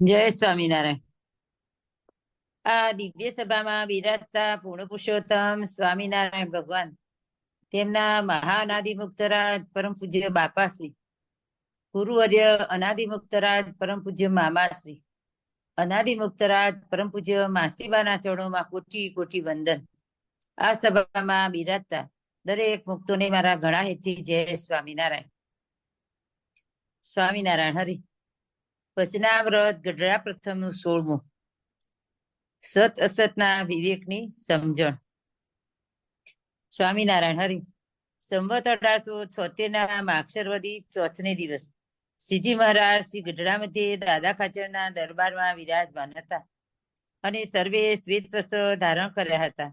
જય સ્વામિનારાયણ આ દિવ્ય સભામાં બિરાજતા પૂર્ણ પુરુષોત્તમ સ્વામિનારાયણ ભગવાન તેમના મહાઅનાદિમુક્તરાજ પરમ પૂજ્ય બાપાશ્રી। ગુરુવર્ય અનાદિમુક્તરાજ પરમ પૂજ્ય મામાશ્રી। અનાદિ મુક્તરાજ પરમ પૂજ્ય માસીબાના ચરણોમાં કોટી કોટી વંદન। આ સભામાં બિરાજતા દરેક મુક્તોને મારા ઘણા હેતથી જય સ્વામિનારાયણ। સ્વામિનારાયણ હરિ। વચનાવ્રત ગઢડા પ્રથમનું સોળમું. સત અસતના વિવેકની સમજણ. સ્વામિનારાયણ, હરિ. સંવત અઢારસો છોતેર ના માક્ષરવદી ચોથને દિવસ. શ્રીજી મહારાજ શ્રી ગઢડા મધ્યે દાદા ખાચરના દરબારમાં વિરાજમાન હતા અને સર્વે શ્વેત વસ્ત્ર ધારણ કર્યા હતા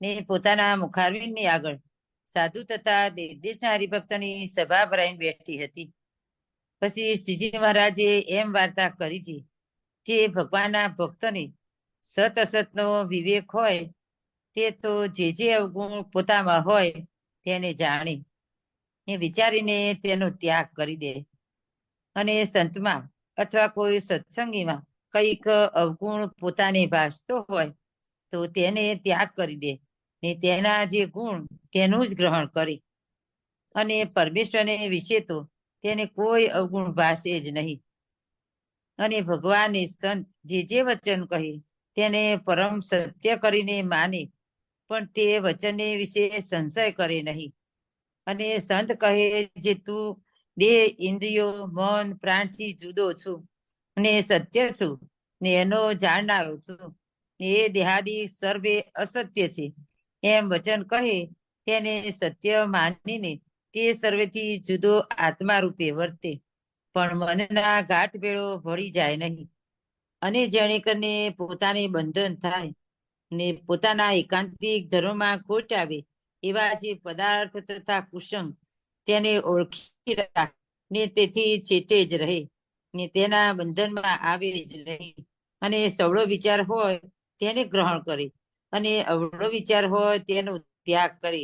ને પોતાના મુખારવિંદની આગળ સાધુ તથા દેશ દેશના હરિભક્તની સભા ભરાઈને બેઠી હતી. પછી શ્રીજી મહારાજે એમ વાર્તા કરી છે જે ભગવાનના ભક્તોને સત અસતનો વિવેક હોય તે તો જે જે અવગુણ પોતામાં હોય તેને જાણે એ વિચારીને તેનો ત્યાગ કરી દે. અને સંતમાં અથવા કોઈ સત્સંગીમાં કંઈક અવગુણ પોતાને ભાસતો હોય તો તેને ત્યાગ કરી દે ને તેના જે ગુણ તેનું જ ગ્રહણ કરે. અને પરમેશ્વરને વિશે તો તેને કોઈ અવગુણ ભાષે જ નહીં. અને ભગવાને સંત જે જે વચન કહે તેને પરમ સત્ય કરીને માને, પણ તે વચનને વિશે સંશય કરે નહીં. અને સંત કહે જે તું દેહ, ઇન્દ્રિયો, મન, પ્રાણથી જુદો છું અને સત્ય છું ને એનો જાણનારો છું ને એ દેહાદી સર્વે અસત્ય છે. એમ વચન કહે તેને સત્ય માનીને તે સર્વેથી જુદો આત્મા રૂપે વર્તે. પણ મનના ગાંઠ ભેળો ભળી જાય નહીં. અને જેણે કરીને પોતાને બંધન થાય ને પોતાના એકાંતિક ધર્મમાં ખોટ આવે, એવા જે પદાર્થ તથા કુસંગ તેને ઓળખી રાખ ને તેથી છેટે જ રહે ને તેના બંધનમાં આવે જ નહીં. અને સવળો વિચાર હોય તેને ગ્રહણ કરે અને અવળો વિચાર હોય તેનો ત્યાગ કરે.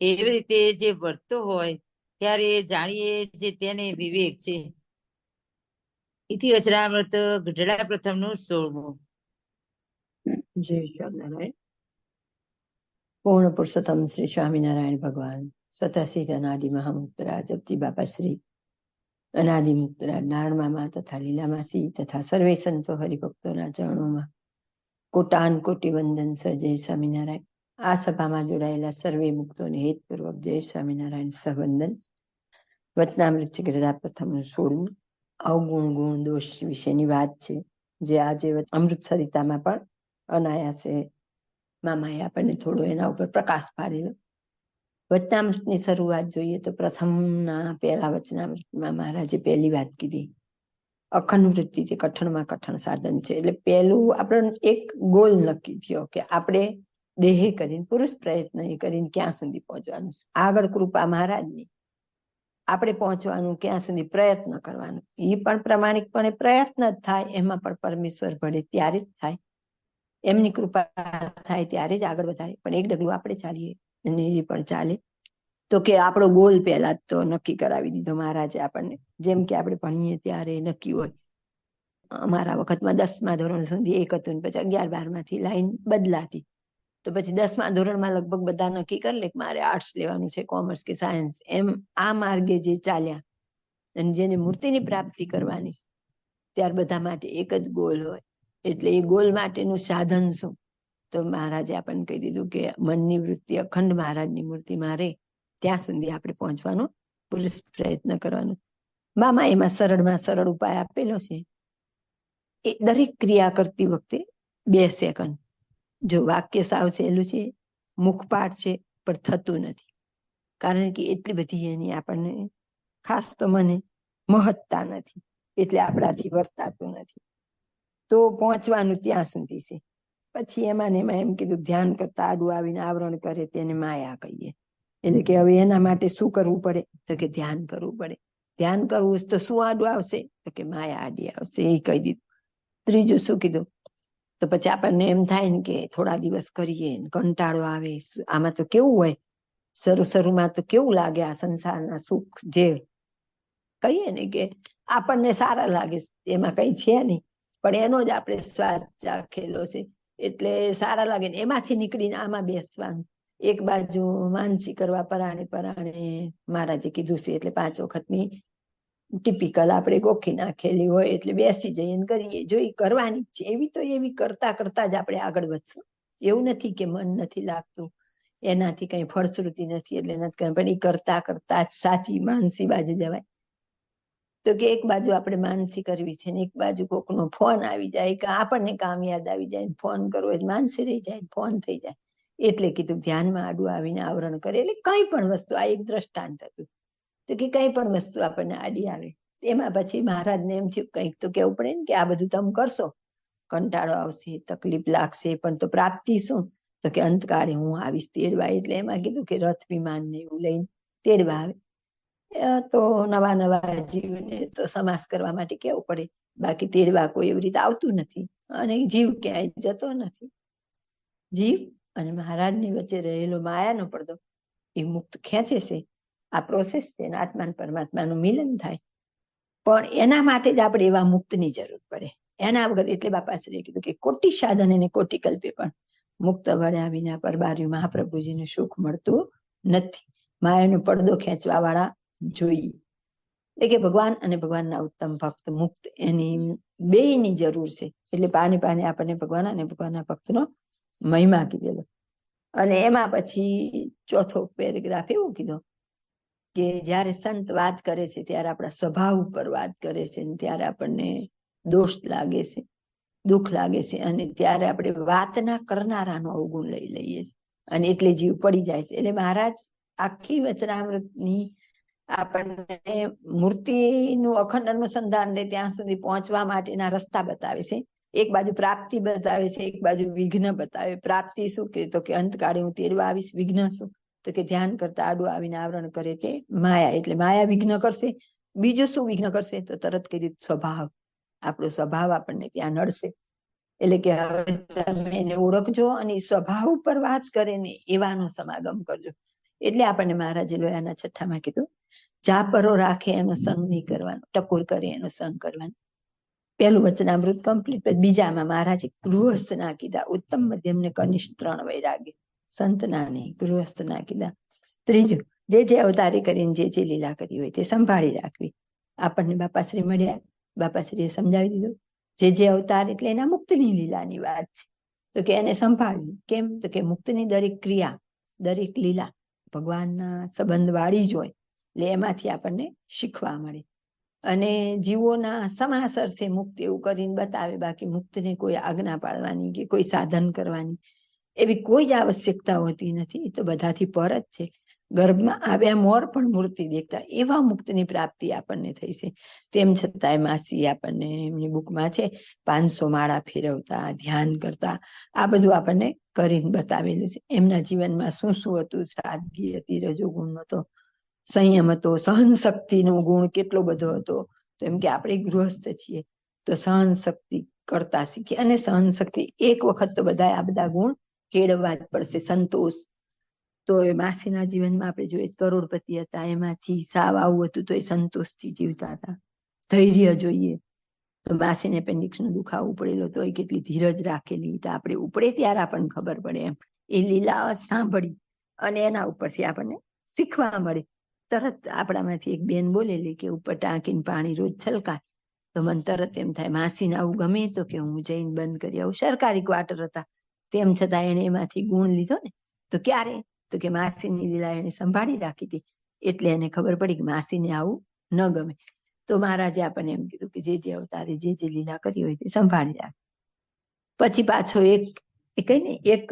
એવી રીતે જે વર્તો હોય, ત્યારે જાણીએ જે તેને વિવેક છે. ઇતિ અચરામૃત ગઢડા પ્રથમનું સોળમું. જય સ્વામિનારાયણ પૂર્ણ પુરુષોત્તમ શ્રી સ્વામિનારાયણ ભગવાન. સ્વતઃસિદ્ધ અનાદિ મહામુક્તરા જપજી બાપા શ્રી અનાદિ મુક્તરા નારાયણ મામા તથા લીલામાસી તથા સર્વે સંતો હરિભક્તોના ચરણોમાં. કોટાન કોટી વંદન સજય સ્વામિનારાયણ. આ સભામાં જોડાયેલા સર્વે મુક્તોને હેતપૂર્વક જય સ્વામિનારાયણ સહવંદન. વતનામૃત ગરડા પ્રથમનું સોળમું. અવગુણ ગુણ દોષ વિશેની વાત છે. જે આજે અમૃત સરિતામાં પણ અનાયાસે મામાએ આપણને થોડો એના ઉપર પ્રકાશ પાડેલો. વચનામૃતની શરૂઆત જોઈએ તો પ્રથમના પહેલા વચનામૃતમાં મહારાજે પહેલી વાત કીધી. અખંડ વૃત્તિ તે કઠણમાં કઠણ સાધન છે. એટલે પહેલું આપણો એક ગોલ નક્કી થયો કે આપણે દેહે કરીને, પુરુષ પ્રયત્ન કરીને ક્યાં સુધી પહોંચવાનું આગળ કૃપા મહારાજની. આપણે પહોંચવાનું, ક્યાં સુધી પ્રયત્ન કરવાનો? એ પણ પ્રમાણિકપણે પ્રયત્ન જ થાય, એમાં પણ પરમેશ્વર ભળે ત્યારે જ થાય. એમની કૃપા થાય ત્યારે જ આગળ વધારે. પણ એક ડગલું આપણે ચાલીએ અને એ પણ ચાલે. તો કે આપણો ગોલ પહેલા તો નક્કી કરાવી દીધો મહારાજે આપણને. જેમ કે આપણે ભણીએ ત્યારે નક્કી હોય. અમારા વખતમાં દસમા ધોરણ સુધી એક હતું પછી અગિયાર બારમાંથી લાઈન બદલાતી. તો પછી દસમા ધોરણમાં લગભગ બધા નક્કી કરી લે કે મારે આર્ટ્સ લેવાનું છે કોમર્સ કે સાયન્સ એમ આ માર્ગે જે ચાલ્યા અને જેને મૂર્તિની પ્રાપ્તિ કરવાની ત્યાર બધા માટે એક જ ગોલ હોય. એટલે એ ગોલ માટેનું સાધન શું? તો મહારાજે આપણને કહી દીધું કે મનની વૃત્તિ અખંડ મહારાજની મૂર્તિ મારે ત્યાં સુધી આપણે પહોંચવાનો પુરુષ પ્રયત્ન કરવાનો. મામા એમાં સરળમાં સરળ ઉપાય આપેલો છે. એ દરેક ક્રિયા કરતી વખતે બે સેકન્ડ જો વાક્ય સાવ સહેલું છે મુખપાઠ છે, પણ થતું નથી. કારણ કે એટલી બધી એની આપણને ખાસ તો મને મહત્તા નથી, એટલે આપણાથી વર્તાતું નથી. તો પહોંચવાનું ત્યાં સુધી છે. પછી એમાં ને એમાં એમ કીધું, ધ્યાન કરતા આડું આવીને આવરણ કરે તેને માયા કહીએ. એટલે કે હવે એના માટે શું કરવું પડે? તો કે ધ્યાન કરવું પડે. ધ્યાન કરવું તો શું આડું આવશે? તો કે માયા આડી આવશે, એ કહી દીધું. ત્રીજું શું કીધું? તો પછી આપણને એમ થાય ને કે થોડા દિવસ કરીએ કંટાળો આવે. આમાં તો કેવું હોય? શરૂ શરૂમાં તો કેવું લાગે આ સંસારના સુખ જે કહીએ ને કે આપણને સારા લાગે એમાં કઈ છે નહીં. પણ એનો જ આપણે સ્વાદ ચાખેલો છે. એટલે સારા લાગે ને એમાંથી નીકળીને આમાં બેસવાનું. એક બાજુ માનસી કરવા પરાણે પરાણે મહારાજે કીધું છે, એટલે પાંચ વખતની ટિપિકલ આપણે ગોખી નાખેલી હોય એટલે બેસી જઈએ કરીએ. જો એ કરવાની છે. એવી તો એવી કરતા કરતા જ આપણે આગળ વધશું. એવું નથી કે મન નથી લાગતું. એનાથી કઈ ફળશ્રુતિ નથી એટલે નથી પણ એ કરતા કરતા જ સાચી માનસી બાજુ જવાય. તો કે એક બાજુ આપણે માનસી કરવી છે ને એક બાજુ કોકનો ફોન આવી જાય કે આપણને કામ યાદ આવી જાય ફોન કરવો માનસી રહી જાય ફોન થઈ જાય. એટલે કીધું ધ્યાનમાં આડું આવીને આવરણ કરે. એટલે કઈ પણ વસ્તુ આ એક દ્રષ્ટાંત હતું. તો કે કઈ પણ વસ્તુ આપણને આડી આવે. એમાં પછી મહારાજને એમ થયું, કંઈક તો કેવું પડે ને કે આ બધું તમે કરશો. કંટાળો આવશે, તકલીફ લાગશે, પણ તો પ્રાપ્તિ શું? તો કે અંતકાળે હું આવીશ તેડવા. એટલે એમાં કીધું કે રથ વિમાન ને એવું લઈને તેડવા આવે. તો નવા નવા જીવને તો સમાસ કરવા માટે કેવું પડે. બાકી તેડવા કોઈ એવી રીતે આવતું નથી. અને જીવ ક્યાંય જતો નથી. જીવ અને મહારાજની વચ્ચે રહેલો માયાનો પડદો એ મુક્ત ખેંચે છે. આ પ્રોસેસ છે આત્મા પરમાત્માનું મિલન થાય. પણ એના માટે જ આપણે એવા મુક્તની જરૂર પડે. એના વગર એટલે બાપાશ્રીએ કીધું કે કોટી સાધન અને કોટી કલ્પે પણ મુક્ત વળ્યા વિના પરબાર્યું મહાપ્રભુજીને સુખ મળતું નથી. માયાનો પડદો ખેંચવા વાળા જોઈએ. એટલે કે ભગવાન અને ભગવાનના ઉત્તમ ભક્ત મુક્ત એની બેયની જરૂર છે. એટલે પાને પાને આપણને ભગવાન અને ભગવાનના ભક્તનો મહિમા કીધેલો. અને એમાં પછી ચોથો પેરેગ્રાફ એવો કીધો કે જ્યારે સંત વાત કરે છે, ત્યારે આપણા સ્વભાવ ઉપર વાત કરે છે ત્યારે આપણને દોષ લાગે છે, દુઃખ લાગે છે. અને ત્યારે આપણે વાતના કરનારાનો અવગુણ લઈ લઈએ છીએ. અને એટલે જીવ પડી જાય છે. એટલે મહારાજ આખી વચનામૃતની આપણને મૂર્તિનું અખંડ અનુસંધાન રે ત્યાં સુધી પહોંચવા માટેના રસ્તા બતાવે છે. એક બાજુ પ્રાપ્તિ બતાવે છે, એક બાજુ વિઘ્ન બતાવે. પ્રાપ્તિ શું? કે તો કે અંતકાળે હું તેડવા આવીશ, વિઘ્ન શું? તો કે ધ્યાન કરતા આડું આવીને આવરણ કરે તે માયા, એટલે માયા વિઘ્ન કરશે, બીજું શું વિઘ્ન કરશે? તો તરત કહી દીધું સ્વભાવ. આપણો સ્વભાવ આપણને ત્યાં નડશે. એટલે કે હવે તમે એને ઓળખજો અને સ્વભાવ ઉપર વાત કરે ને એવાનો સમાગમ કરજો. એટલે આપણને મહારાજે લોયાના છઠ્ઠામાં કીધું ચાપરો રાખે એનો સંગ નહીં કરવાનો, ટકોર કરે એનો સંગ કરવાનો. પેલું વચનામૃત કમ્પ્લીટ બીજામાં મહારાજે ગૃહસ્થ ના કીધા, ઉત્તમ મધ્યમ ને કનિષ્ઠ ત્રણ વૈરાગ્ય સંતના નહીં ગૃહસ્થના કીધા ત્રીજું, જે જે અવતારી કરીને જે જે લીલા કરી હોય તે સંભાળી રાખવી. આપણને બાપાશ્રી મળ્યા. બાપાશ્રીએ સમજાવી દીધું. જે જે અવતાર એટલે એના મુક્તની લીલાની વાત છે. તો કે એને સંભાળવી. કેમ? તો કે મુક્તની દરેક ક્રિયા, દરેક લીલા ભગવાનના સંબંધ વાળી જ હોય. એટલે એમાંથી આપણને શીખવા મળે. અને જીવોના સમાસ અર્થે મુક્ત એવું કરીને બતાવે બાકી મુક્તને કોઈ આજ્ઞા પાડવાની કે કોઈ સાધન કરવાની. એવી કોઈ જ આવશ્યકતા હોતી નથી. તો બધાથી પર જ છે. ગર્ભમાં આવ્યા મોર પણ મૂર્તિ દેખતા એવા મુક્તની પ્રાપ્તિ આપણને થઈ છે. તેમ છતાંય માસી આપણને એમની બુકમાં છે, પાંચસો માળા ફેરવતા, ધ્યાન કરતા, આ બધું આપણને કરીને બતાવેલું છે. એમના જીવનમાં શું શું હતું? સાદગી હતી, રજોગુણ હતો સંયમ હતો સહન શક્તિનો ગુણ કેટલો બધો હતો? તો એમ કે આપણે ગૃહસ્થ છીએ, તો સહન શક્તિ કરતા શીખી અને સહન શક્તિ એક વખત તો બધા આ બધા ગુણ કેળવવા જ પડશે સંતોષ. તો એ માસીના જીવનમાં આપણે જોઈએ કરોડપતિ હતા, એમાંથી સાવ આવું હતું તો એ સંતોષથી જીવતા હતા. ધૈર્ય જોઈએ. તો માસીને appendix દુખાવો પડેલો તો એ કેટલી ધીરજ રાખેલી તો આપણે ઉપડે ત્યારે આપણને ખબર પડે એમ. એ લીલા સાંભળી અને એના ઉપરથી આપણને શીખવા મળે. તરત આપણામાંથી એક બેન બોલેલી કે ઉપર ટાંકીને પાણી રોજ છલકાય. તો મને તરત એમ થાય, માસીને આવું ગમે તો કે હું જઈને બંધ કરી આવું. સરકારી ક્વાર્ટર હતા. તેમ છતાં એને એમાંથી ગુણ લીધો ને તો ક્યારે તો કે માસીની લીલા એને સંભાળી રાખી હતી એટલે એને ખબર પડી કે માસીને આવું ન ગમે તો મહારાજે આપણને એમ કીધું કે જે જે અવતારે જે જે લીલા કરી હોય તે સંભાળી રાખ પછી પાછો એક કઈ ને એક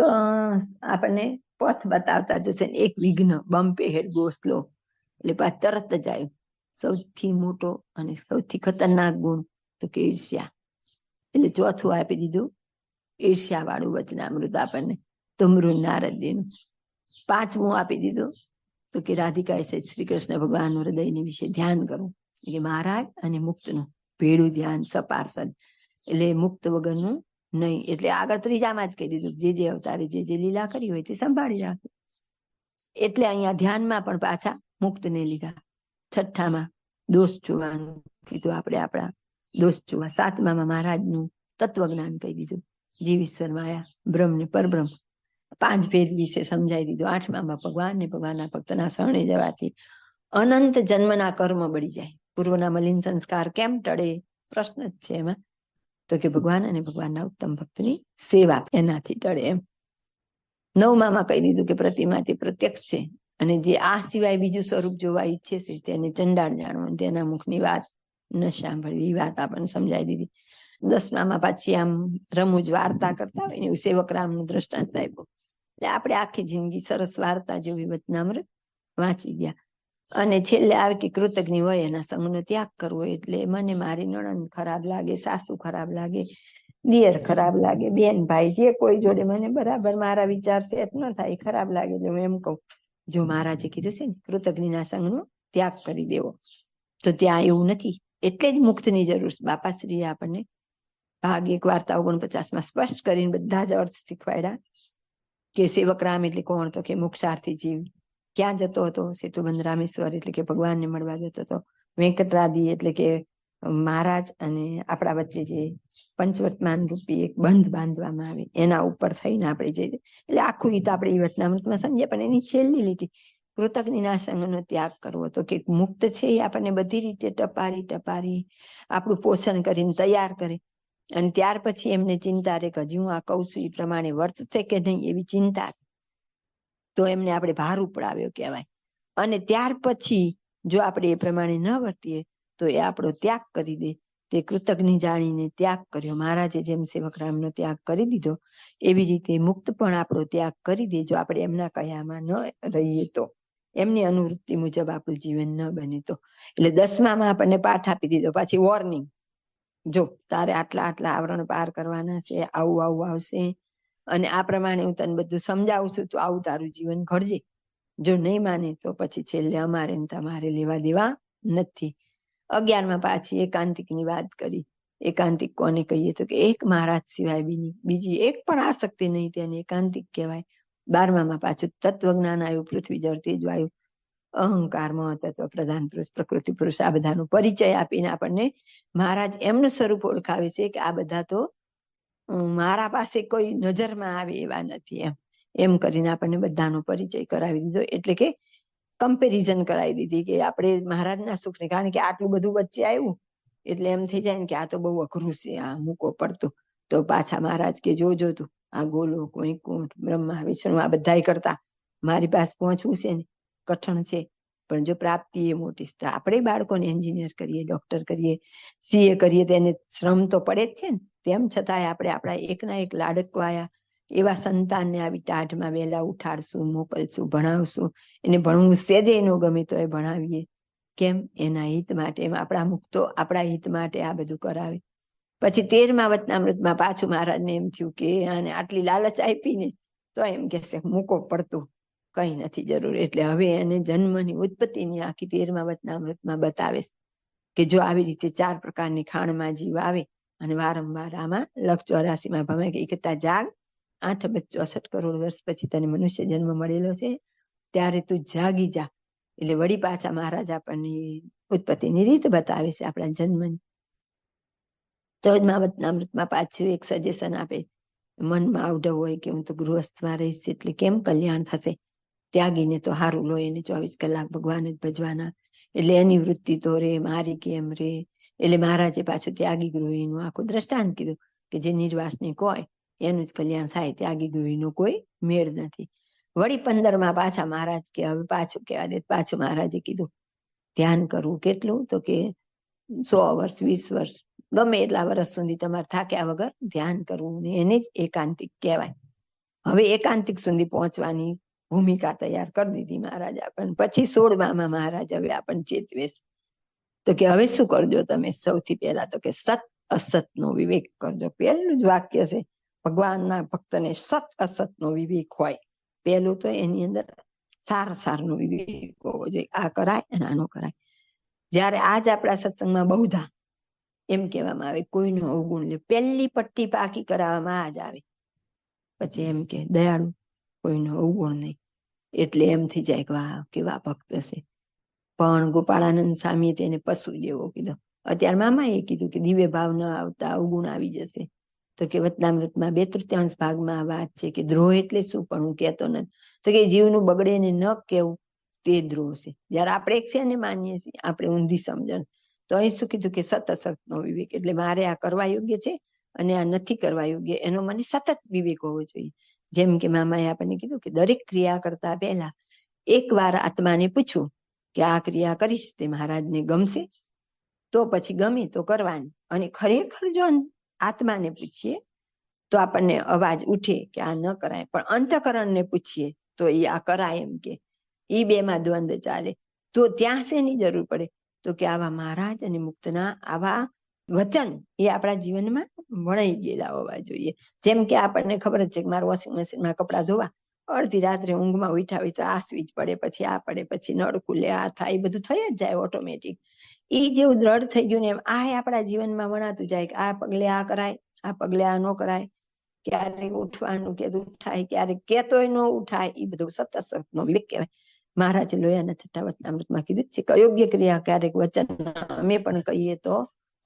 આપણને પથ બતાવતા જશે ને એક વિઘ્ન બમ્પે હેડ ગોસલો એટલે પાછ તરત જ આવ્યું સૌથી મોટો અને સૌથી ખતરનાક ગુણ તો કે ઈર્ષ્યા એટલે ચોથું આપી દીધું ઈર્ષ્યા વાળું વચનામૃત આપણને. તુમરું નારદજીનું પાંચમું આપી દીધું. તો કે રાધિકાએ સહિત શ્રી કૃષ્ણ ભગવાન હૃદયની વિશે ધ્યાન કરવું. કે મહારાજ અને મુક્તનું ભેળું ધ્યાન સપાર્સદ એટલે મુક્ત વગરનું નહીં. એટલે આગળ ત્રીજામાં જ કહી દીધું. જે જે અવતારે જે જે લીલા કરી હોય તે સંભાળી રાખે. એટલે અહીંયા ધ્યાનમાં પણ પાછા મુક્તને લીધા. છઠ્ઠામાં દોષ જોવાનું કીધું આપણે આપણા દોષ જોવા. સાતમામાં મહારાજનું તત્વજ્ઞાન કહી દીધું. જીવ ઈશ્વર માયા, બ્રહ્મ ને પરબ્રહ્મ. પાંચ ભેદ વિશે સમજાવી દીધું. આઠમામાં ભગવાન ને ભગવાનના ભક્તના શરણે જવાથી અનંત જન્મના કર્મ બળી જાય. પૂર્વના મલિન સંસ્કાર કેમ ટળે? પ્રશ્ન જ છે એમાં. તો કે ભગવાન અને ભગવાનના ઉત્તમ ભક્તની સેવા એનાથી ટળે એમ. નવમામાં કહી દીધું કે પ્રતિમા તે પ્રત્યક્ષ છે અને જે આ સિવાય બીજું સ્વરૂપ જોવા ઈચ્છે છે તેને ચંડાળ જાણવું તેના મુખની વાત ન સાંભળવી વાત આપણને સમજાવી દીધી. દસમામાં પાછી આમ રમૂજ વાર્તા કરતા હોય ને એવું સેવક રામનું દ્રષ્ટાંત આપ્યું. એટલે આપણે આખી જિંદગી સરસ વાર્તા જેવી વચનામૃત વાંચી ગયા. અને છેલ્લે આવે કે કૃતજ્ઞ હોય એના સંગનો ત્યાગ કરવો એટલે મને મારી નણંદ ખરાબ લાગે, સાસુ ખરાબ લાગે, દિયર ખરાબ લાગે, બેન ભાઈ જે કોઈ જોડે મને બરાબર મારા વિચાર સેટ ન થાય ખરાબ લાગે એટલે એમ કહું, જો મહારાજે કીધું છે ને, કૃતજ્ઞના સંગનો ત્યાગ કરી દેવો. તો ત્યાં એવું નથી. એટલે જ મુક્તની જરૂર છે. બાપાશ્રીએ આપણને ભાગ એક વાર્તા ઓગણપચાસમાં સ્પષ્ટ કરીને બધા જ અર્થ શીખવાડ્યા કે સેવક રામ એટલે કોણ તો કે મોક્ષાર્થી જીવ. ક્યાં જતો હતો? સેતુબંધ રામેશ્વર એટલે કે ભગવાનને મળવા જતો હતો. વેંકટરાદી એટલે કે મહારાજ અને આપણા વચ્ચે જે પંચવર્તમાન રૂપી એક બંધ બાંધવામાં આવે. એના ઉપર થઈને આપણે જઈએ એટલે આખું ગીત આપણે એ વચનામૃતમાં સમજે પણ એની છેલ્લી લીટી કૃતજ્ઞના સંગનો ત્યાગ કરવો તો કે મુક્ત છે એ આપણને બધી રીતે ટપારી ટપારી આપણું પોષણ કરીને તૈયાર કરે. અને ત્યાર પછી એમને ચિંતા રે કે હજી હું આ કઉ છું, એ પ્રમાણે વર્તશે કે નહીં એવી ચિંતા તો એમને આપણે ભાર ઉપડાવ્યો કહેવાય. અને ત્યાર પછી જો આપણે એ પ્રમાણે ન વર્તીએ, તો એ આપણો ત્યાગ કરી દે. તે કૃતજ્ઞ જાણીને ત્યાગ કર્યો. મહારાજે જેમ સેવક રામનો ત્યાગ કરી દીધો, એવી રીતે મુક્ત પણ આપણો ત્યાગ કરી દે જો આપણે એમના કયામાં ન રહીએ તો. એમની અનુવૃત્તિ મુજબ આપણું જીવન ન બને તો. એટલે દસમામાં આપણને પાઠ આપી દીધો. પાછી વોર્નિંગ જો તારે આટલા આટલા આવરણ પાર કરવાના છે, આવું આવું આવશે. અને આ પ્રમાણે હું તને બધું સમજાવું છું, તું આવું તારું જીવન ઘડજે. જો નહીં માને તો પછી છેલ્લે અમારે તમારે લેવા દેવા નથી. અગિયારમાં પાછી એકાંતિકની વાત કરી. એકાંતિક કોને કહીએ તો કે એક મહારાજ સિવાય બીજી બીજી એક પણ આસક્તિ નહીં, તેને એકાંતિક કહેવાય. બારમામાં પાછું તત્વજ્ઞાન આવ્યું, પૃથ્વી જળ તેજ વાયુ. અહંકાર મહત્વ પ્રધાન પુરુષ, પ્રકૃતિ પુરુષ, આ બધાનો પરિચય આપીને આપણને મહારાજ એમનું સ્વરૂપ ઓળખાવે છે કે આ બધા તો મારા પાસે કોઈ નજરમાં આવે એવા નથી એમ. એમ કરીને આપણને બધાનો પરિચય કરાવી દીધો. એટલે કે કમ્પેરિઝન કરાવી દીધી કે આપણે મહારાજના સુખને કારણ કે આટલું બધું વચ્ચે આવ્યું, એટલે એમ થઈ જાય ને કે આ તો બહુ અઘરું છે, આ મૂકો પડતું. તો પાછા મહારાજ કે જોજો તું આ ગોલો કોઈ કુંઠ બ્રહ્મા, વિષ્ણુ આ બધા કરતા મારી પાસે પહોંચવું છે ને કઠણ છે. પણ જો પ્રાપ્તિ એ મોટી આપણે બાળકોને એન્જિનિયર કરીએ ડોક્ટર કરીએ સીએ કરીએ તેને શ્રમ તો પડે જ છે ને. તેમ છતાંય આપણે આપણા એકના એક લાડકવાયા એવા સંતાનને આવી ટાઢમાં વહેલા ઉઠાડશું, મોકલશું, ભણાવશું. એને ભણવું સેજે ન ગમે તો એ ભણાવીએ. કેમ? એના હિત માટે એમ આપણા મુક્તો આપણા હિત માટે આ બધું કરાવે. પછી તેરમા વચનામૃતમાં પાછું મહારાજને એમ થયું કે આને આટલી લાલચ આપી ને તો એમ કે મૂકો, પડતું. કઈ નથી જરૂર. એટલે હવે એને જન્મની ઉત્પત્તિની આખી તેરમા વચનામૃતમાં બતાવે કે જો આવી રીતે ચાર પ્રકારની ખાણમાં જીવ આવે અને વારંવાર આમાં લક્ષ ચોરાસીમાં ભમે કે એકતા જાગ, આઠ અબજ ચોસઠ કરોડ વર્ષ પછી તને મનુષ્ય જન્મ મળેલો છે, ત્યારે તું જાગી જા. એટલે વળી પાછા મહારાજ આપણને ઉત્પત્તિની રીત બતાવે છે આપણા જન્મની. ચૌદમા વચનામૃતમાં પાછું એક સજેશન આપે. મનમાં આવડવું હોય કે હું તો ગૃહસ્થમાં રહીશ, એટલે કેમ કલ્યાણ થશે? ત્યાગીને તો સારું લો, એને ચોવીસ કલાક ભગવાન જ ભજવાના. એટલે એની વૃત્તિ તો રે, મારી કેમ રે? એટલે મહારાજે પાછું ત્યાગી ગૃહિનું આખું દ્રષ્ટાંત કીધું કે જે નિર્વાસની કોઈ, એનું જ કલ્યાણ થાય, ત્યાગી ગૃહિનો કોઈ મેળ નથી. વળી પંદરમાં પાછા મહારાજ કે હવે પાછું કહેવા દે, પાછું મહારાજે કીધું, ધ્યાન કરવું કેટલું? તો કે સો વર્ષ, વીસ વર્ષ, ગમે એટલા વર્ષ સુધી તમારે થાક્યા વગર ધ્યાન કરવું ને એને જ એકાંતિક કહેવાય. હવે એકાંતિક સુધી પહોંચવાની ભૂમિકા તૈયાર કરી દીધી મહારાજ આપણને. પછી સોળમાં મહારાજ હવે આપણને ચેતવે તો કે હવે શું કરજો તમે? સૌથી પહેલા તો કે સત અસત નો વિવેક કરજો. પહેલું જ વાક્ય છે, ભગવાનના ભક્તને સત અસત નો વિવેક હોય. પહેલું તો એની અંદર સાર સાર નો વિવેક હોવો જોઈએ. આ કરાય અને આનો કરાય. જ્યારે આજ આપણા સત્સંગમાં બહુધા એમ કહેવામાં આવે, કોઈનો અવગુણ લે, પહેલી પટ્ટી પાકી કરાવવામાં આજ આવે. પછી એમ કે, દયાળુ, કોઈનો અવગુણ નહીં. એટલે એમ થઈ જાય કે વાહ, કેવા ભક્ત છે પણ ગોપાળાનંદ સ્વામીએ તેને પશુ જેવો કીધો. અત્યારે મામાએ કીધું કે દિવ્ય ભાવ ન આવતા અવગુણ આવી જશે. તો કે વતનામૃતમાં બે તૃતીયાંશ ભાગમાં આ વાત છે કે દ્રોહ એટલે શું? પણ હું કહેતો નથી. તો કે જીવનું બગડે ને ન કેવું, તે દ્રોહ છે. જયારે આપણે એક છે ને માનીએ છીએ, આપણે ઊંધી સમજણ. તો અહીં શું કીધું કે સતત નો વિવેક. એટલે મારે આ કરવા યોગ્ય છે અને આ નથી કરવા યોગ્ય. એનો મને સતત વિવેક હોવો જોઈએ. જેમ કે મામાએ આપણને કીધું કે દરેક ક્રિયા કરતા પહેલા એક વાર આત્માને પૂછવું કે આ ક્રિયા કરીશ તે મહારાજને ગમશે? તો પછી ગમે તો કરવાની. અને ખરેખર જો આત્માને પૂછીએ, તો આપણને અવાજ ઉઠે કે આ ન કરાય. પણ અંતકરણને પૂછીએ, તો એ આ કરાય એમ કે. એ બેમાં દ્વંદ્વ ચાલે. તો ત્યાં શેની જરૂર પડે? તો કે આવા મહારાજ અને મુક્તના આવા વચન એ આપણા જીવનમાં વણાઈ ગયેલા હોવા જોઈએ. જેમ કે આપણને ખબર જ છે કે મારે વોશિંગ મશીનમાં કપડાં ધોવા, અડધી રાત્રે ઊંઘમાં હોય તો આ સ્વિચ પડે પછી આ પડે પછી નળ આ થાય, એ બધું થઈ જ જાય ઓટોમેટિક એ જેવું દ્રઢ થઈ ગયું ને એમ, આ આપણા જીવનમાં વણાતું જાય કે આ પગલે આ કરાય, આ પગલે આ ન કરાય ક્યારેક ઉઠવાનું કે ઉઠાય ક્યારેક કેતોય ન ઉઠાય, એ બધું સતત સતત નો વિવેક કહેવાય. મહારાજે લોયાના છઠ્ઠા વચનામૃતમાં કીધું છે કે અયોગ્ય ક્રિયા ક્યારેક વચન, અમે પણ કહીએ તો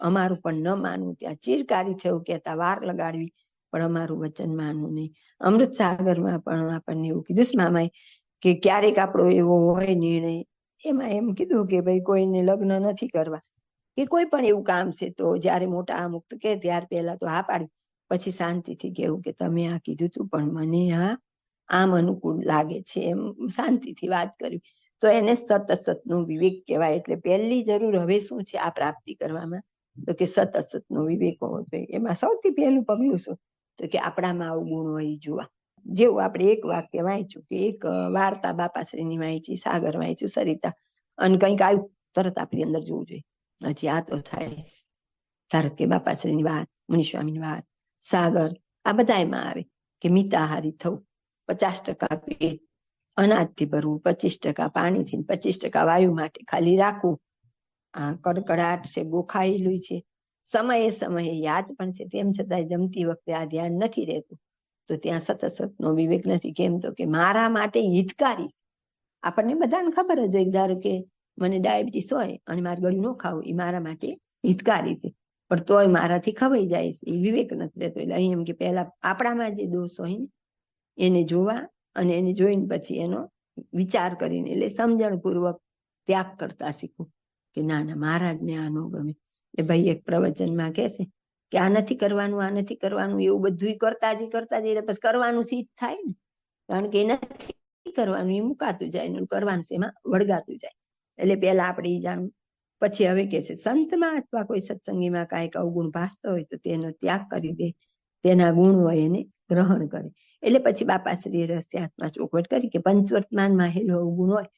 અમારું પણ ન માનવું. ત્યાં ચીરકારી થયું, કહેતા વાર લગાડવી, પણ અમારું વચન માનવું નહીં. અમૃત સાગરમાં પણ આપણને એવું કીધું મામાએ, કે ક્યારેક આપણો એવો હોય નિર્ણય. એમાં એમ કીધું કે, ભાઈ, કોઈને લગ્ન નથી કરવા. કે કોઈ પણ એવું કામ છે, તો જ્યારે મોટા મુક્ત કે ત્યાર પહેલા તો હા પાડી. પછી શાંતિથી કેવું કે, તમે આ કીધું તું, પણ મને આ, આમ અનુકૂળ લાગે છે. એમ શાંતિથી વાત કરવી તો એને સતનું વિવેક કહેવાય. એટલે પહેલી જરૂર હવે શું છે આ પ્રાપ્તિ કરવામાં? તો કે સત સતનો વિવેક હોવો જોઈએ એમાં સૌથી પહેલું પગલું શું? તો કે આપણામાં આવું હોય જોવા. જેવું આપણે એક વાક્ય વાંચ્યું કે એક વાર્તા બાપાશ્રીની વાંચી, સાગર વાંચ્યું, સરિતા. અને કંઈક આવ્યું, તરત આપણી અંદર જોવું જોઈએ. હજી આ તો થાય. ધારો કે બાપાશ્રીની વાત, મુનિસ્વામીની વાત, સાગર, આ બધા એમાં આવે કે મિતાહારી થવું, પચાસ ટકા પેટ, અનાજથી ભરવું, પચીસ ટકા પાણીથી પચીસ ટકા વાયુ માટે ખાલી રાખવું કડકડાટ છે ગોખાયેલું છે. સમયે સમયે યાદ પણ છે. તેમ છતાં જમતી વખતે આ ધ્યાન નથી રહેતું. તો ત્યાં સતત સતનો વિવેક નથી. કેમ તો કે મારા માટે હિતકારી છે. આપણને બધાને ખબર જ હોય ધારો કે મને ડાયાબિટીસ હોય અને મારે ગળ્યું ન ખાવું, એ મારા માટે હિતકારી છે. પણ તોય મારાથી ખવાઈ જાય છે. એ વિવેક નથી રહેતો. એટલે અહીં એમ કે પહેલા આપણામાં જે દોષ હોય ને, એને જોવા અને એને જોઈને પછી એનો વિચાર કરીને એટલે સમજણપૂર્વક ત્યાગ કરતા શીખવું. કે ના ના મહારાજને આ ન ગમે. એ ભાઈ એક પ્રવચનમાં કહે છે કે આ નથી કરવાનું, આ નથી કરવાનું, એવું બધું કરતા જ, કરતા જઈએ પછી કરવાનું સીધ થાય ને. કારણ કે એ નથી કરવાનું, એ મુકાતું જાય ને, કરવાનું એમાં, વળગાતું જાય. એટલે પેલા આપણે ઈ જાણવું. પછી હવે કે છે, સંતમાં અથવા કોઈ સત્સંગીમાં કાંઈક અવગુણ ભાસતો હોય તો તેનો ત્યાગ કરી દે. તેના ગુણ હોય એને ગ્રહણ કરે. એટલે પછી બાપાશ્રીએ રહસ્યાત્મા ચોખવટ કરી કે પંચવર્તમાનમાં હેલો અવગુણ હોય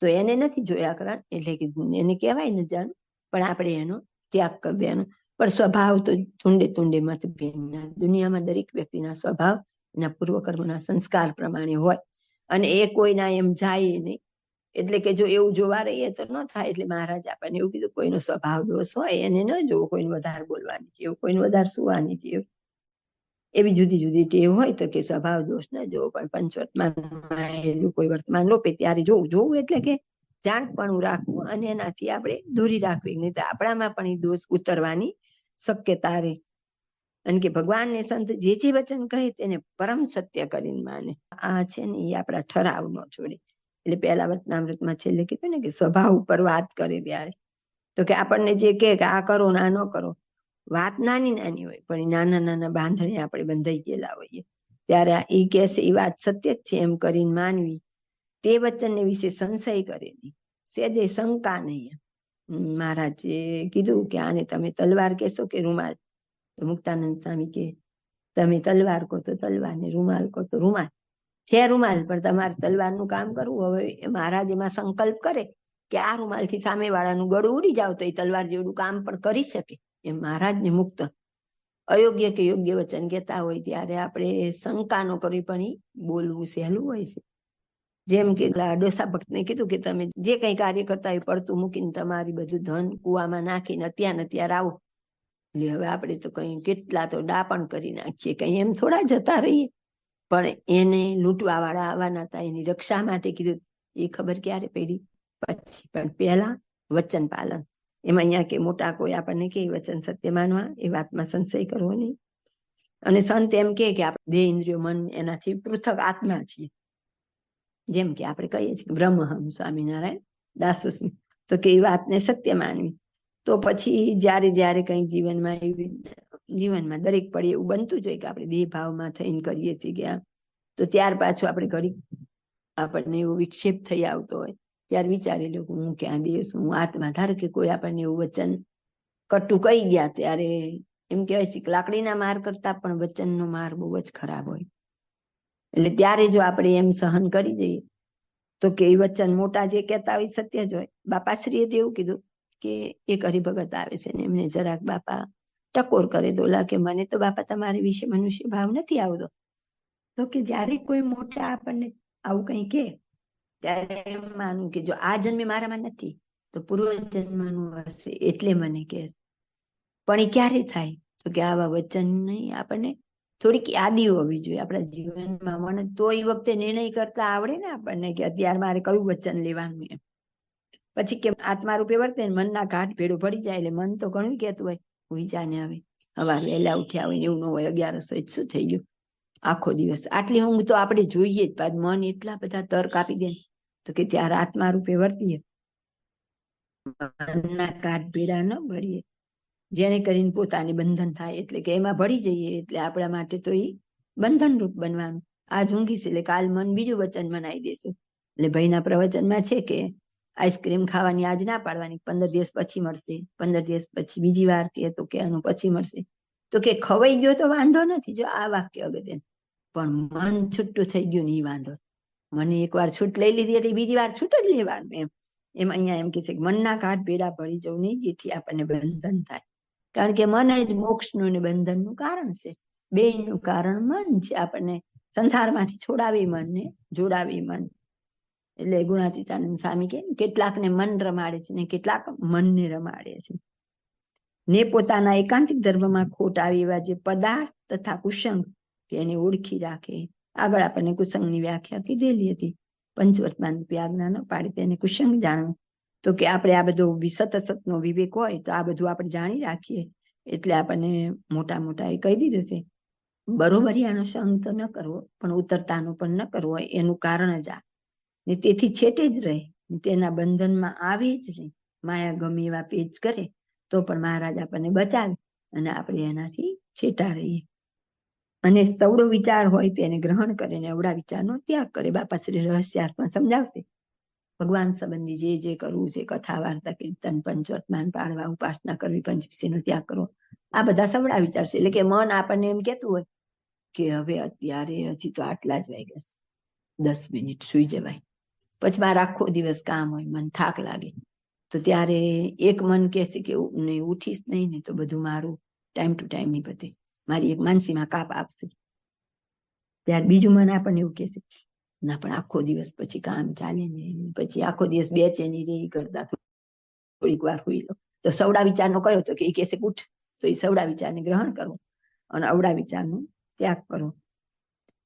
તો એને નથી જોયા કરવા એટલે કે એને કહેવાય ને જાણ, પણ આપણે એનો ત્યાગ કરી દેવાનો. પણ સ્વભાવ તો તુંડે તુંડે મતભેદના દુનિયામાં દરેક વ્યક્તિના સ્વભાવ એના પૂર્વકર્મના સંસ્કાર પ્રમાણે હોય. અને એ કોઈના એમ જાય નહીં. એટલે કે જો એવું જોવા રહીએ તો ન થાય. એટલે મહારાજ આપણને એવું કીધું, કોઈનો સ્વભાવ દોષ હોય એને ન જોવો. કોઈને વધારે બોલવાની ટેવ કોઈને વધારે સુવાની ટેવ એવી જુદી જુદી ટેવ હોય તો કે સ્વભાવ દોષ ન જોવો. પણ પંચવર્તમાનમાં એલું કોઈ વર્તમાન લોપે ત્યારે જોવું જોવું એટલે કે જાણપણું રાખવું અને એનાથી આપણે દૂરી રાખવી. નહીં તો આપણામાં પણ એ દોષ ઉતરવાની શક્યતા રહે. અને કે ભગવાન ને સંત જે જે વચન કહે તેને પરમ સત્ય કરીને માને. આ છે ને એ આપણા ઠરાવ નો છોડે. એટલે પહેલા વચનામૃતમાં છેલ્લે કીધું ને કે સ્વભાવ ઉપર વાત કરે ત્યારે. તો કે આપણને જે કે આ કરો ને આ ન કરો વાત નાની નાની હોય પણ નાના નાના બાંધણે આપણે બંધાઈ ગયેલા હોઈએ. ત્યારે એ કહે છે એ વાત સત્ય જ છે એમ કરીને માનવી તે વચનને વિશે સંશય કરે નહીં. સેજે શંકા નહીં મહારાજે કીધું કે આને તમે તલવાર કહેશો કે રૂમાલ? તો મુક્તાનંદ સ્વામી કે તમે તલવાર કહો તો તલવાર ને રૂમાલ કહો તો રૂમાલ. છે રૂમાલ, પણ તમારે તલવારનું કામ કરવું. હવે મહારાજ એમાં સંકલ્પ કરે કે આ રૂમાલથી સામેવાળાનું ગળું ઉડી જાવ તો એ તલવાર જેવડું કામ પણ કરી શકે. એમ મહારાજને મુક્ત. અયોગ્ય કે યોગ્ય વચન કહેતા હોય ત્યારે આપણે શંકા ન કરવી પણ બોલવું સહેલું હોય છે. જેમ કે ડોસા ભક્તને કીધું કે તમે જે કઈ કાર્ય કરતા હોય પડતું મૂકીને તમારી બધું ધન કુવામાં નાખીને અત્યાર અત્યારે આવો. એટલે હવે આપણે તો કઈ કેટલા તો ડાપણ કરી નાખીએ, કઈ એમ થોડા જતા રહીએ. પણ એને લૂંટવા વાળા આવવાના હતા, એની રક્ષા માટે કીધું. એ ખબર ક્યારે પડી? પછી પણ પહેલા વચન પાલન એમાં અહીંયા કે મોટા કોઈ આપણને કે વચન સત્ય માનવા, એ વાતમાં સંશય કરવો નહીં. અને સંત એમ કે આપણે દેહ, ઇન્દ્રિયો, મન એનાથી પૃથક આત્મા છીએ. જેમ કે આપણે કહીએ છીએ બ્રહ્મહમ સ્વામિનારાયણ દાસોસી તો કે એ વાતને સત્ય માનવી. તો પછી જ્યારે જ્યારે કંઈક જીવનમાં એવી જીવનમાં દરેક પડે એવું બનતું જ હોય કે આપણે દેહ ભાવમાં થઈને કરીએ છીએ ગયા તો ત્યાર પાછું આપણે ઘડી આપણને એવો વિક્ષેપ થઈ આવતો હોય. ત્યારે વિચારી લો કે હું ક્યાં દિવસ હું આત્મા ધારો કે કોઈ આપણને એવું વચન કટુ કહી ગયા ત્યારે એમ કહેવાય છે કે લાકડીના માર કરતા પણ વચનનો માર બહુ જ ખરાબ હોય. એટલે ત્યારે જો આપણે એમ સહન કરી જઈએ, તો કે એ વચન મોટા જે કહેતા હોય સત્ય જ હોય. બાપાશ્રીએ તો એવું કીધું કે એક હરિભગત આવે છે ને એમને જરાક બાપા ટકોર કરે દોલા કે મને તો બાપા તમારી વિશે મનુષ્ય ભાવ નથી આવતો. તો કે જ્યારે કોઈ મોટા આપણને આવું કંઈ કે ત્યારે એમ માનું કે જો આ જન્મે મારામાં નથી, તો પૂર્વ જન્મનું હશે એટલે મને કે પણ એ ક્યારે થાય? તો કે આવા વચન નહીં આપણને. થોડીક યાદી હોવી જોઈએ આપણા જીવનમાં. મને તો એ વખતે નિર્ણય કરતા આવડે ને આપણને કે અત્યારે મારે કયું વચન લેવાનું એમ. પછી કે આત્મા રૂપે વર્તે ને મનના ઘાટ ભેડો પડી જાય એટલે મન તો ઘણું કહેતું હોય હુઈ જાને હવે. હવાર વહેલા ઉઠ્યા હોય એવું ન હોય, અગિયારસ હોય શું થઈ ગયું? આખો દિવસ. આટલી ઊંઘ તો આપણે જોઈએ જ બાદ મન એટલા બધા તર્ક આપી દે તો કે ત્યારે આત્મા રૂપે વર્તીએ. કાટ ન જેને કરીને પોતાને બંધન થાય, એટલે કે એમાં ભળી જઈએ, એટલે આપણા માટે તો એ બંધન રૂપ બનવાનું આ ઊંઘીશ એટલે કાલ મન બીજું વચન મનાઈ દેશે. એટલે ભાઈના પ્રવચનમાં છે કે આઈસ્ક્રીમ ખાવાની આજ ના પાડવાની, પંદર દિવસ પછી મળશે. પંદર દિવસ પછી બીજી વાર કે તો કે આનું પછી મળશે. તો કે ખવાઈ ગયો તો વાંધો નથી, જો આ વાક્ય અગત્ય પણ મન છૂટું થઈ ગયું નહીં વાંધો. મને એકવાર છૂટ લઈ લીધી હતી, બીજી વાર છૂટ જ લેવાનું એમ. એમ અહીંયા એમ કે છે મનના ઘાટ ભેડા ભળી જવું નહીં જેથી આપણને બંધન થાય. કારણ કે મન જ મોક્ષનું ને બંધનનું કારણ છે. બેયનું કારણ મન છે. આપણને સંસારમાંથી છોડાવી મનને જોડાવી મન. એટલે ગુણાતીતાનંદ સ્વામી કે કેટલાકને મન રમાડે છે ને કેટલાક મનને રમાડે છે. ને પોતાના એકાંતિક ધર્મમાં ખોટ આવી એવા જે પદાર્થ તથા કુસંગ તેને ઓળખી રાખે. આગળ આપણને કુસંગની વ્યાખ્યા કીધેલી હતી. પંચવર્તમાન રૂપી આજ્ઞા પાડે તેને કુસંગ જાણવું તો કે આપણે આ બધો વિસત અસતનો વિવેક હોય તો આ બધું આપણે જાણી રાખીએ. એટલે આપણને મોટા મોટા એ કહી દીધું છે. બરોબરિયાનો સંગ તો ન કરવો, પણ ઉતરતાનો પણ ન કરવો એનું કારણ જ આ. ને તેથી છેટે જ રહે તેના બંધનમાં આવે જ નહીં માયા ગમે એવા પેચ કરે, તો પણ મહારાજ આપણને બચાવે અને આપણે એનાથી છેટા રહીએ. અને સવડો વિચાર હોય તેને ગ્રહણ કરે ને અવડા વિચારનો ત્યાગ કરે. બાપા શ્રી રહસ્યાત્મા સમજાવશે. ભગવાન સંબંધી જે જે કરવું છે, કથા, વાર્તા, કીર્તન પંચવર્તમાન પાળવા ઉપાસના કરવી પંચવિષયનો ત્યાગ કરવો, આ બધા સવડા વિચાર છે. એટલે કે મન આપણને એમ કેતું હોય કે હવે અત્યારે હજી તો આટલા જ વાગ્યા. દસ મિનિટ સુઈ જવાય. પછી મારે આખો દિવસ કામ હોય, મન થાક લાગે. તો ત્યારે એક મન કહેશે કે ઉઠીશ નહીં ને તો બધું મારું ટાઈમ ટુ ટાઈમ નહીં પતે મારી એક માનસીમાં કાપ આપશે. ત્યાર બીજું મન આપણને એવું કહેશે, ના, પણ આખો દિવસ પછી કામ ચાલે ને, પછી આખો દિવસ બેચેની રે કરતા થોડીક વાર હોઈ લો. તો સવડા વિચારનો કયો તો કે એ કહેશે, ઉઠ. તો એ સવડા વિચારને ગ્રહણ કરવો અને અવડા વિચારનો ત્યાગ કરવો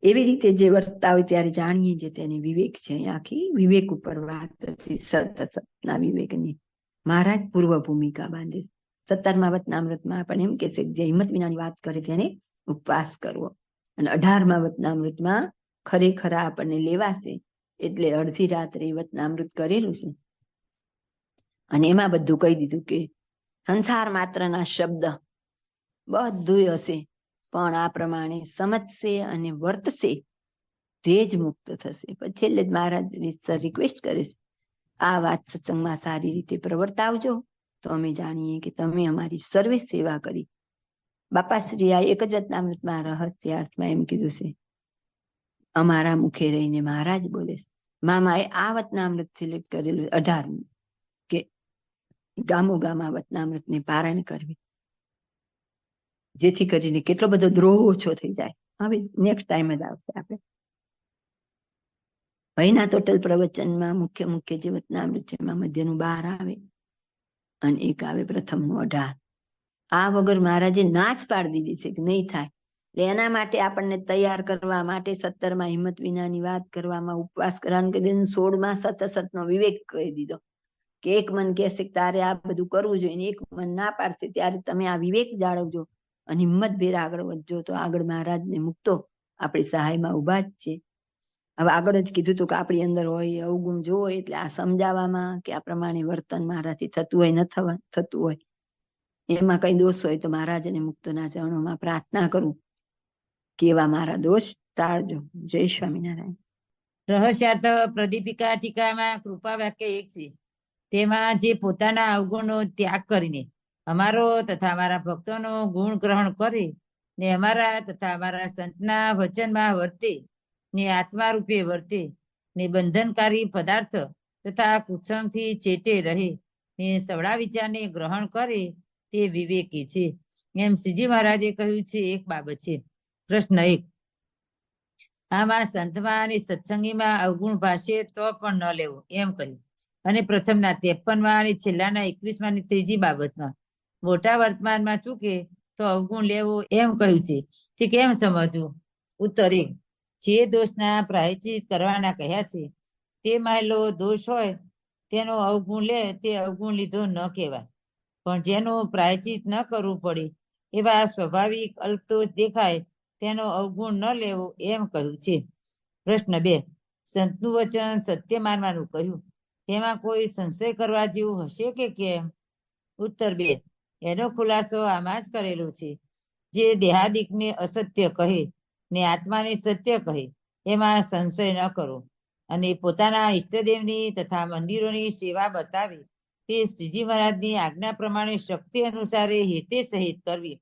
એવી રીતે જે વર્તતા હોય ત્યારે જાણીએ જે તેને વિવેક છે. આખી વિવેક ઉપર વાત હતી, સત વિવેક વિવેકની. મહારાજ પૂર્વ ભૂમિકા બાંધે. સત્તરમા વતનામૃતમાં પણ એમ કે છે, જે હિંમત વિનાની વાત કરે તેને ઉપવાસ કરવો. અને અઢારમા વતનામૃતમાં ખરેખર આપણને લેવાશે એટલે અડધી રાત્રે વતનામૃત કરેલું છે. અને એમાં બધું કહી દીધું કે સંસાર માત્રના શબ્દ બધું હશે, પણ આ પ્રમાણે સમજશે અને વર્તશે, તે જ મુક્ત થશે. પછી છેલ્લે જ મહારાજ રિક્વેસ્ટ કરે છે, આ વાત સત્સંગમાં સારી રીતે પ્રવર્તાવજો. તો અમે જાણીએ કે તમે અમારી સર્વે સેવા કરી. બાપાશ્રી આ એક જ વચનામૃતમાં રહસ્ય અર્થમાં એમ કીધું છે. અમારા મુખે રહીને મહારાજ બોલે છે, મામાએ આ વતનામૃત સિલેક્ટ કરેલું અઢારમું કે ગામો ગામ આ વતનામૃતને પારણ કરવી. જેથી કરીને કેટલો બધો દ્રોહ ઓછો થઈ જાય. હવે નેક્સ્ટ ટાઈમ જ આવશે આપણે. ભયના ટોટલ પ્રવચનમાં મુખ્ય મુખ્ય જે વતનામૃત છે એમાં મધ્યનું બહાર આવે. અને એક આવે પ્રથમનું અઢાર આ વગર મહારાજે ના જ પાડી દીધી છે કે નહીં થાય. એના માટે આપણને તૈયાર કરવા માટે સત્તરમાં હિંમત વિનાની વાત કરવામાં ઉપવાસ કરવાનું કહી દીધું સોળમાં સતસત નો વિવેક કહી દીધો કે એક મન કહેશે કે તારે આ બધું કરવું જોઈએ એક મન ના પાડશે ત્યારે તમે આ વિવેક જાળવજો અને હિંમતભેર આગળ વધજો. તો આગળ મહારાજને મૂકતો આપણી સહાયમાં ઊભા જ છે. હવે આગળ જ કીધું હતું કે આપણી અંદર હોય અવગુણ જોવો એટલે આ સમજાવવામાં કે આ પ્રમાણે વર્તન મારાથી થતું હોય, ન થવા, થતું હોય. એમાં કઈ દોષ હોય તો મહારાજને મુક્તોના ચરણોમાં પ્રાર્થના કરું. કે મારા દોષ? ટાળજો. જય સ્વામિનારાયણ. રહસ્યાર્થ પ્રદીપિકા ટીકામાં કૃપા વાક્ય એક છે. તેમાં જે પોતાના અવગુણનો ત્યાગ કરીને અમારો તથા અમારા ભક્તોનો ગુણ ગ્રહણ કરે ને અમારા તથા અમારા સંતના વચનમાં વર્તે ને આત્મા રૂપે વર્તે. ને બંધનકારી પદાર્થ તથા કુસંગથી ચેટે રહે. ને સવડા વિચારને ગ્રહણ કરે તે વિવેકી છે. એમ શ્રીજી મહારાજે કહ્યું છે, એક બાબત છે. પ્રશ્ન એક. આમાં સંતમાં અને સત્સંગીમાં અવગુણ ભાષે તો પણ ન લેવો, એમ કહ્યું. અને પ્રથમના ત્રેપનમાં અને છેલ્લાના એકવીસમાં ની ત્રીજી બાબતમાં. મોટા વર્તમાનમાં ચૂકે તો અવગુણ લેવો, એમ કહ્યું છે. તે કેમ સમજવું? ઉત્તર એક. જે દોષના પ્રાયચિત કરવાના કહ્યા છે, તે માયલો દોષ હોય, તેનો અવગુણ લે, તે અવગુણ લીધો ન કહેવાય. પણ જેનું પ્રાયચિત ન કરવું પડે, એવા સ્વાભાવિક અલ્પદોષ દેખાય, તેનો અવગુણ ન લેવો એમ કહ્યું છે. પ્રશ્ન બે, સંતનું વચન સત્ય માનવાનું કહ્યું. તેમાં કોઈ સંશય કરવા જેવું હશે કે કેમ? ઉત્તર બે, એનો ખુલાસો આમાં જ કરેલો છે. જે દેહાદિકને અસત્ય કહે ને આત્માને સત્ય કહે, એમાં સંશય ન કરો. અને પોતાના ઈષ્ટદેવની તથા મંદિરોની સેવા બતાવી, તે શ્રીજી મહારાજની આજ્ઞા પ્રમાણે શક્તિ અનુસારે હેતે સહિત કરવી.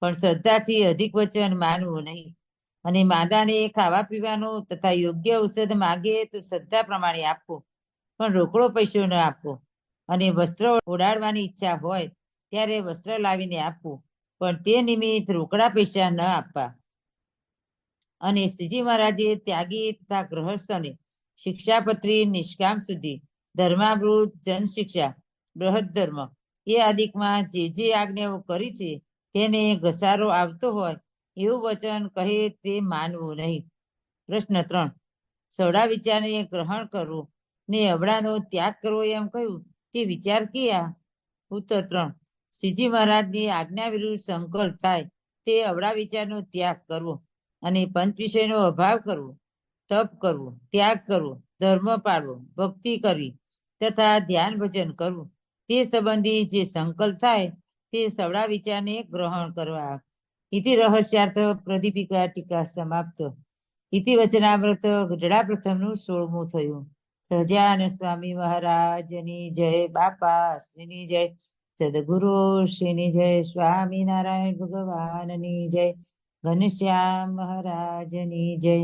પણ શ્રદ્ધાથી અધિક વચન માનવું નહીં. અને માદાને ખાવા પીવાનું તથા યોગ્ય ઔષધ માગે તો શ્રદ્ધા પ્રમાણે આપવો, પણ રોકડો પૈસો ન આપવો. અને વસ્ત્ર ઓડાડવાની ઈચ્છા હોય, ત્યારે વસ્ત્ર લાવીને આપવું, પણ તે નિમિત્ત રોકડા પૈસા ન આપવા. અને શ્રીજી મહારાજે ત્યાગી તથા ગ્રહસ્થને શિક્ષાપત્રી નિષ્કામ સુધી ધર્મામૃત જનશિક્ષા, બૃહદ ધર્મ એ આદિકમાં જે જે આજ્ઞાઓ કરી છે તેને ઘસારો આવતો હોય એવું વચન કહે તે માનવું નહીં. પ્રશ્ન ત્રણ. સવડા વિચારને ગ્રહણ કરવું ને અબડાનો ત્યાગ કરવો એમ કહ્યું તે વિચાર કયા? ઉત્તર ત્રણ. શ્રીજી મહારાજની આજ્ઞા વિરુદ્ધ સંકલ્પ થાય તે અવળા વિચારનો ત્યાગ કરવો. અને પંચ વિષયનો અભાવ કરવો, તપ કરવું, ત્યાગ કરવો, ધર્મ પાળવો, ભક્તિ કરવી તથા ધ્યાન ભજન કરવું, તે સંબંધી જે સંકલ્પ થાય તે સવડા વિચારને ગ્રહણ કરવા. ઇતિ રહસ્યાર્થ પ્રદીપિકા ટીકા સમાપ્ત. ઇતિ વચનામૃત ગઢડા પ્રથમનું સોળમું થયું. સહજાન સ્વામી મહારાજની જય, બાપા શ્રીની જય, સદગુરુ શ્રીની જય, સ્વામિનારાયણ ભગવાનની જય. ઘનશ્યામ મહારાજની જય.